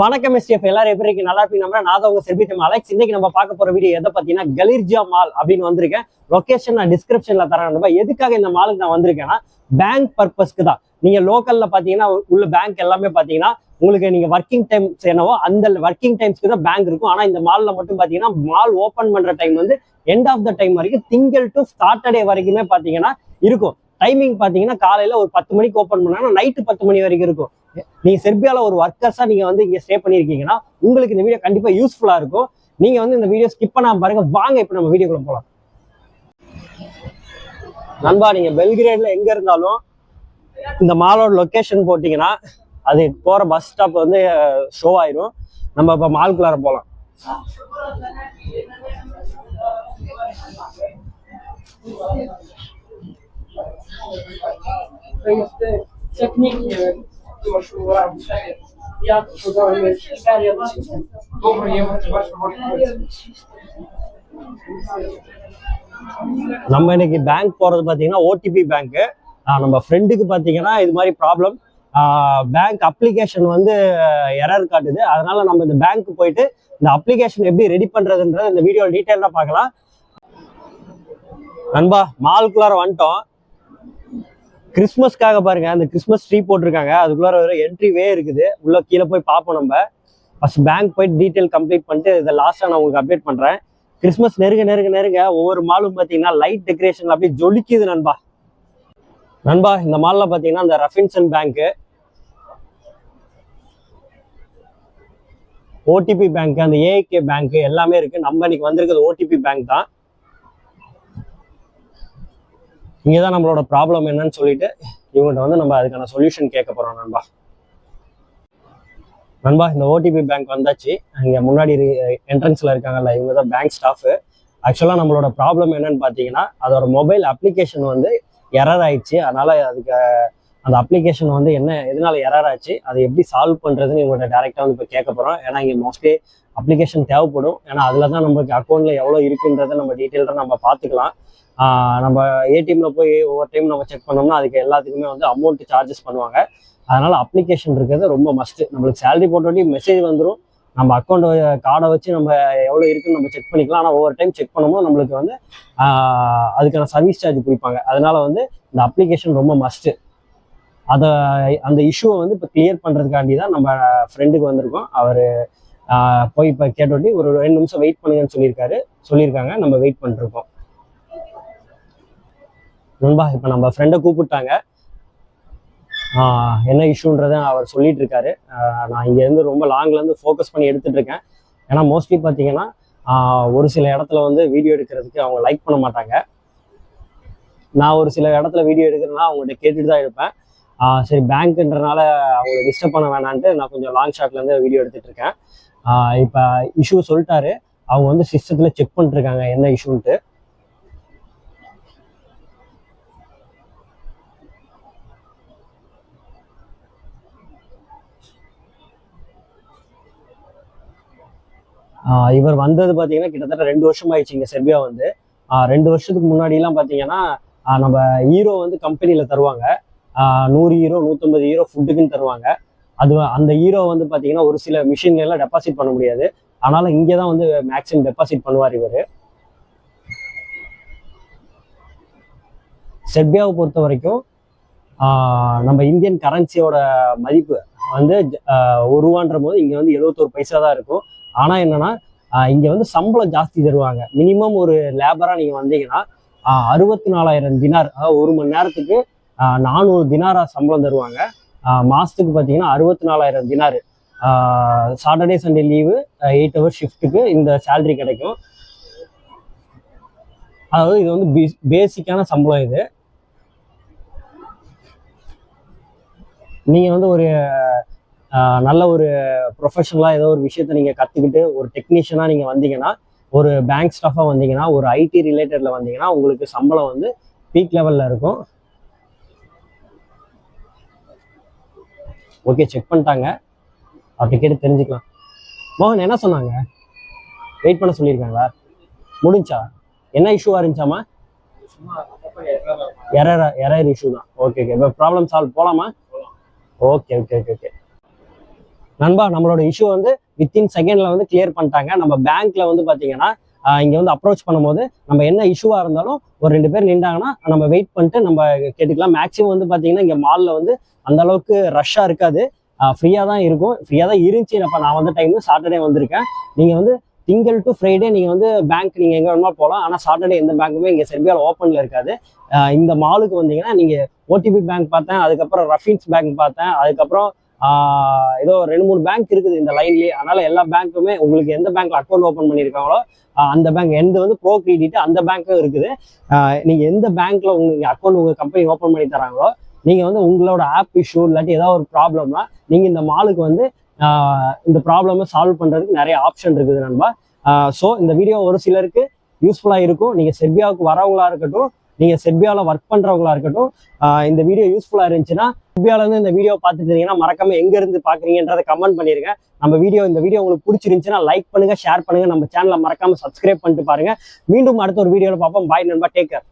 வணக்கம் எஸ்டிஎஃப் எல்லாரும் எப்படி இருக்கு நல்லா இருப்பீங்க நம்ம நான் உங்க செல்வி அலெக்ஸ் இன்னைக்கு நம்ம பார்க்க போற வீடியோ எதை பார்த்தீங்கன்னா கலீர்ஜா மால் அப்படின்னு வந்திருக்கேன். லொகேஷன் நான் டிஸ்கிரிப்ஷன்ல தரேன் எதுக்காக இந்த மாலுக்கு நான் வந்திருக்கேன்னா பேங்க் பர்பஸ்க்கு தான். நீங்க லோக்கல்ல பாத்தீங்கன்னா உள்ள பேங்க் எல்லாமே பாத்தீங்கன்னா உங்களுக்கு நீங்க ஒர்க்கிங் டைம்ஸ் என்னவோ அந்த ஒர்க்கிங் டைம்ஸ்க்கு தான் பேங்க் இருக்கும். ஆனா இந்த மால்ல மட்டும் பாத்தீங்கன்னா மால் ஓபன் பண்ற டைம் வந்து எண்ட் ஆஃப் த டைம் வரைக்கும் திங்கள் டு சாட்டர்டே வரைக்குமே பாத்தீங்கன்னா இருக்கும். டைமிங் பாத்தீங்கன்னா காலையில ஒரு பத்து மணிக்கு ஓப்பன் பண்ணாங்கன்னா நைட்டு பத்து மணி வரைக்கும் இருக்கும். நீங்க செர்பியால ஒரு ஒர்க்கர்ஸா நீங்க வந்து இங்க ஸ்டே பண்ணிருக்கீங்கன்னா உங்களுக்கு இந்த வீடியோ கண்டிப்பா யூஸ்ஃபுல்லா இருக்கும். நீங்க வந்து இந்த வீடியோ ஸ்கிப் பண்ணாம பாருங்க. வாங்க இப்ப நம்ம வீடியோக்குள்ள போலாம். நண்பா நீங்க பெல்கிரேட்ல எங்க இருந்தாலும் இந்த மாலோட லொக்கேஷன் போட்டீங்கன்னா அது போற பஸ் ஸ்டாப் வந்து ஷோ ஆயிரும். நம்ம இப்ப மால்குள்ளார போலாம். To e, setnik, nie wiem, masz uwagę, jak podałem Italia, добре, я вам бачу, நம்ம இன்னைக்கு பேங்க் போறது பாத்தீங்கன்னா ஓடிபி பேங்க் நம்ம ஃப்ரெண்டுக்கு பாத்தீங்கன்னா இது மாதிரி ப்ராப்ளம் பேங்க் அப்ளிகேஷன் வந்து எரர் காட்டுது அதனால நம்ம இந்த பேங்க் போயிட்டு இந்த அப்ளிகேஷன் எப்படி ரெடி பண்றதுன்றத இந்த வீடியோ டீட்டெயிலாக பார்க்கலாம் நண்பா மால்குள்ளார வந்துட்டோம் கிறிஸ்மஸ்க்காக பாருங்க அந்த கிறிஸ்மஸ் ட்ரீ போட்டிருக்காங்க. அதுக்குள்ளார ஒரு என்ட்ரிவே இருக்குது. உள்ள கீழே போய் பார்ப்போம் நம்ம. ஃபர்ஸ்ட் பேங்க் போயிட்டு டீட்டெயில் கம்ப்ளீட் பண்ணிட்டு இதை லாஸ்ட்டாக நான் உங்களுக்கு அப்டேட் பண்ணுறேன் கிறிஸ்மஸ் நெருங்க நெருங்க நெருங்க. ஒவ்வொரு மாலும் பார்த்தீங்கன்னா லைட் டெக்கரேஷன் அப்படியே ஜொலிக்குது நண்பா. நண்பா இந்த மாலில் பார்த்தீங்கன்னா இந்த ரஃபின்சன் பேங்க்கு ஓடிபி பேங்க் அந்த ஏஏகே பேங்க் எல்லாமே இருக்கு. நம்ம இன்னைக்கு வந்திருக்கிறது ஓடிபி பேங்க் தான். இங்கே தான் நம்மளோட ப்ராப்ளம் என்னன்னு சொல்லிட்டு இவங்ககிட்ட வந்து நம்ம அதுக்கான சொல்யூஷன் கேட்க போறோம் நண்பா. நண்பா இந்த ஓடிபி பேங்க் வந்தாச்சு. இங்கே முன்னாடி என்ட்ரன்ஸில் இருக்காங்கல்ல இவங்க தான் பேங்க் ஸ்டாஃபு ஆக்சுவலாக நம்மளோட ப்ராப்ளம் என்னன்னு பார்த்தீங்கன்னா அதோட மொபைல் அப்ளிகேஷன் வந்து எரர் ஆயிடுச்சு. அதனால அதுக்கு அந்த அப்ளிகேஷன் வந்து என்ன எதனால எரர் ஆச்சு அதை எப்படி சால்வ் பண்ணுறதுன்னு இவங்கள்ட்ட டேரெக்டாக வந்து இப்போ கேட்க போகிறோம் ஏன்னா இங்கே மோஸ்ட்லி அப்ளிகேஷன் தேவைப்படும். ஏன்னா அதில் தான் நம்மளுக்கு அக்கௌண்ட்டில் எவ்வளோ இருக்குன்றதை நம்ம டீட்டெயிலாக நம்ம பார்த்துக்கலாம். நம்ம ஏடிஎம்ல போய் ஒவ்வொரு டைம் நம்ம செக் பண்ணோம்னா அதுக்கு எல்லாத்துக்குமே வந்து அமௌண்ட் சார்ஜஸ் பண்ணுவாங்க. அதனால அப்ளிகேஷன் இருக்கிறது ரொம்ப மஸ்ட்டு நம்மளுக்கு சேலரி போட்டோட்டி மெசேஜ் வந்துடும் நம்ம அக்கௌண்ட் கார்டை வச்சு நம்ம எவ்வளோ இருக்குன்னு நம்ம செக் பண்ணிக்கலாம். ஆனால் ஒவ்வொரு டைம் செக் பண்ணும்போது நம்மளுக்கு வந்து அதுக்கான சர்வீஸ் சார்ஜ் பிடிப்பாங்க அதனால வந்து இந்த அப்ளிகேஷன் ரொம்ப மஸ்ட்டு அதை அந்த இஷ்யூவை வந்து இப்போ கிளியர் பண்ணுறதுக்காண்டி தான் நம்ம ஃப்ரெண்டுக்கு வந்திருக்கோம். அவர் போய் இப்போ கேட்டோட்டி ஒரு ரெண்டு நிமிஷம் வெயிட் பண்ணுங்கன்னு சொல்லியிருக்காரு. சொல்லியிருக்காங்க. நம்ம வெயிட் பண்ணிருக்கோம். நண்பா இப்போ நம்ம ஃப்ரெண்டை கூப்பிட்டாங்க. என்ன இஷ்யூன்றதை அவர் சொல்லிட்டு இருக்காரு நான் இங்கேருந்து ரொம்ப லாங்லேருந்து ஃபோக்கஸ் பண்ணி எடுத்துட்டு இருக்கேன் ஏன்னா மோஸ்ட்லி பார்த்தீங்கன்னா ஒரு சில இடத்துல வந்து வீடியோ எடுக்கிறதுக்கு அவங்க லைக் பண்ண மாட்டாங்க. நான் ஒரு சில இடத்துல வீடியோ எடுக்கிறேன்னா அவங்கள்ட்ட கேட்டுட்டு தான் எடுப்பேன் சரி பேங்க்ன்றனால அவங்களை டிஸ்டர்ப் பண்ண வேணான்ட்டு நான் கொஞ்சம் லாங் ஷாட்லேருந்து வீடியோ எடுத்துட்டு இருக்கேன். இப்போ இஷ்யூ சொல்லிட்டாரு. அவங்க வந்து சிஸ்டத்தில் செக் பண்ணிட்டுருக்காங்க என்ன இஷ்யூன்ட்டு ஆஹ் இவர் வந்தது பார்த்தீங்கன்னா கிட்டத்தட்ட ரெண்டு வருஷம் ஆயிடுச்சு இங்கே செர்பியா வந்து. ஆஹ் ரெண்டு வருஷத்துக்கு முன்னாடிலாம் பார்த்தீங்கன்னா நம்ம ஹீரோ வந்து கம்பெனியில் தருவாங்க. நூறு ஹீரோ நூற்றம்பது ஹீரோ ஃபுட்டுக்குன்னு தருவாங்க. அது அந்த ஹீரோ வந்து பார்த்தீங்கன்னா ஒரு சில மிஷின்லாம் டெபாசிட் பண்ண முடியாது. அதனால இங்கே தான் வந்து மேக்ஸிமம் டெபாசிட் பண்ணுவார் இவர். செர்பியாவை பொறுத்த வரைக்கும் நம்ம இந்தியன் கரன்சியோட மதிப்பு வந்து ஒரு ரூபான்ற போது இங்கே வந்து எழுபத்தோரு பைசா தான் இருக்கும். ஆனால் என்னென்னா இங்கே வந்து சம்பளம் ஜாஸ்தி தருவாங்க. மினிமம் ஒரு லேபராக நீங்கள் வந்தீங்கன்னா அறுபத்தி நாலாயிரம் தினார் அதாவது ஒரு மணி நேரத்துக்கு நானூறு தினாரா சம்பளம் தருவாங்க. மாதத்துக்கு மாசத்துக்கு பார்த்தீங்கன்னா அறுபத்தி நாலாயிரம் dinar Saturday Sunday leave eight hour ஷிஃப்ட்டுக்கு இந்த சேலரி கிடைக்கும். அதாவது இது வந்து பேசிக்கான சம்பளம் இது. நீங்க வந்து ஒரு நல்ல ஒரு ப்ரொஃபஷனலாக ஏதோ ஒரு விஷயத்த நீங்கள் கற்றுக்கிட்டு ஒரு டெக்னீஷியனாக நீங்கள் வந்தீங்கன்னா ஒரு பேங்க் ஸ்டாஃபாக வந்தீங்கன்னா ஒரு ஐடி ரிலேட்டடில் வந்தீங்கன்னா உங்களுக்கு சம்பளம் வந்து பீக் லெவலில் இருக்கும். ஓகே செக் பண்ணிட்டாங்க. அப்படி கேட்டு தெரிஞ்சுக்கலாம். மோகன் என்ன சொன்னாங்க? வெயிட் பண்ண சொல்லியிருக்காங்களா? முடிஞ்சா? என்ன இஷ்யூவாக இருந்துச்சாமா எரர் எரர் இஷ்யூ தான். ஓகே ஓகே இப்போ ப்ராப்ளம் சால்வ் போகலாமா ஓகே ஓகே ஓகே ஓகே நண்பா நம்மளோட இஷ்யூ வந்து வித்தின் செகண்ட்ல வந்து கிளியர் பண்ணிட்டாங்க. நம்ம பேங்க்ல வந்து பார்த்தீங்கன்னா இங்கே வந்து அப்ரோச் பண்ணும்போது நம்ம என்ன இஷ்யூவாக இருந்தாலும் ஒரு ரெண்டு பேர் நின்றாங்கன்னா நம்ம வெயிட் பண்ணிட்டு நம்ம கேட்டுக்கலாம். மேக்ஸிமம் வந்து பார்த்தீங்கன்னா இங்கே மாலில் வந்து அந்த அளவுக்கு ரஷ்ஷாக இருக்காது. ஃப்ரீயாக தான் இருக்கும். ஃப்ரீயாக தான் இருந்துச்சு. அப்போ நான் வந்த டைம் சாட்டர்டே வந்திருக்கேன். நீங்கள் வந்து திங்கள் டு ஃப்ரைடே நீங்கள் வந்து பேங்க் நீங்கள் எங்கே வேணுமா போகலாம் ஆனால் சாட்டர்டே எந்த பேங்க்குமே இங்கே செர்பியாவில் ஓப்பனில் இருக்காது. இந்த மாலுக்கு வந்தீங்கன்னா நீங்கள் ஓடிபி பேங்க் பார்த்தேன். அதுக்கப்புறம் ரஃபின்ஸ் பேங்க் பார்த்தேன். அதுக்கப்புறம் ஏதோ ரெண்டு மூணு பேங்க் இருக்குது இந்த லைன்லேயே அதனால எல்லா பேங்க்குமே உங்களுக்கு எந்த பேங்க்ல அக்கௌண்ட் ஓப்பன் பண்ணியிருக்காங்களோ அந்த பேங்க் எந்த வந்து ப்ரோ கிரெடிட் அந்த பேங்க்கும் இருக்குது. நீங்க எந்த பேங்க்ல உங்களுக்கு அக்கௌண்ட் உங்க கம்பெனி ஓப்பன் பண்ணி தராங்களோ நீங்க வந்து உங்களோட ஆப் இஷ்யூ இல்லாட்டி ஏதாவது ஒரு ப்ராப்ளம்னா நீங்க இந்த மாலுக்கு வந்து ஆஹ் இந்த ப்ராப்ளமை சால்வ் பண்றதுக்கு நிறைய ஆப்ஷன் இருக்குது நண்பா. ஸோ இந்த வீடியோ ஒரு சிலருக்கு யூஸ்ஃபுல்லா இருக்கும். நீங்க செர்பியாவுக்கு வரவங்களா இருக்கட்டும் நீங்க செர்பியாவில் ஒர்க் பண்றவங்களா இருக்கட்டும் ஆஹ் இந்த வீடியோ யூஸ்ஃபுல்லா இருந்துச்சுன்னா செர்பியால இருந்து இந்த வீடியோ பார்த்துட்டு இருந்தீங்கன்னா மறக்காம எங்க இருந்து பாக்குறீங்கன்றதை கமெண்ட் பண்ணிருங்க. நம்ம வீடியோ இந்த வீடியோ உங்களுக்கு பிடிச்சிருந்துச்சுன்னா லைக் பண்ணுங்க ஷேர் பண்ணுங்க. நம்ம சேனலை மறக்காம சப்ஸ்கிரைப் பண்ணிட்டு பாருங்க. மீண்டும் அடுத்த ஒரு வீடியோவில் பார்ப்போம். பாய் நண்பா டேக் கேர்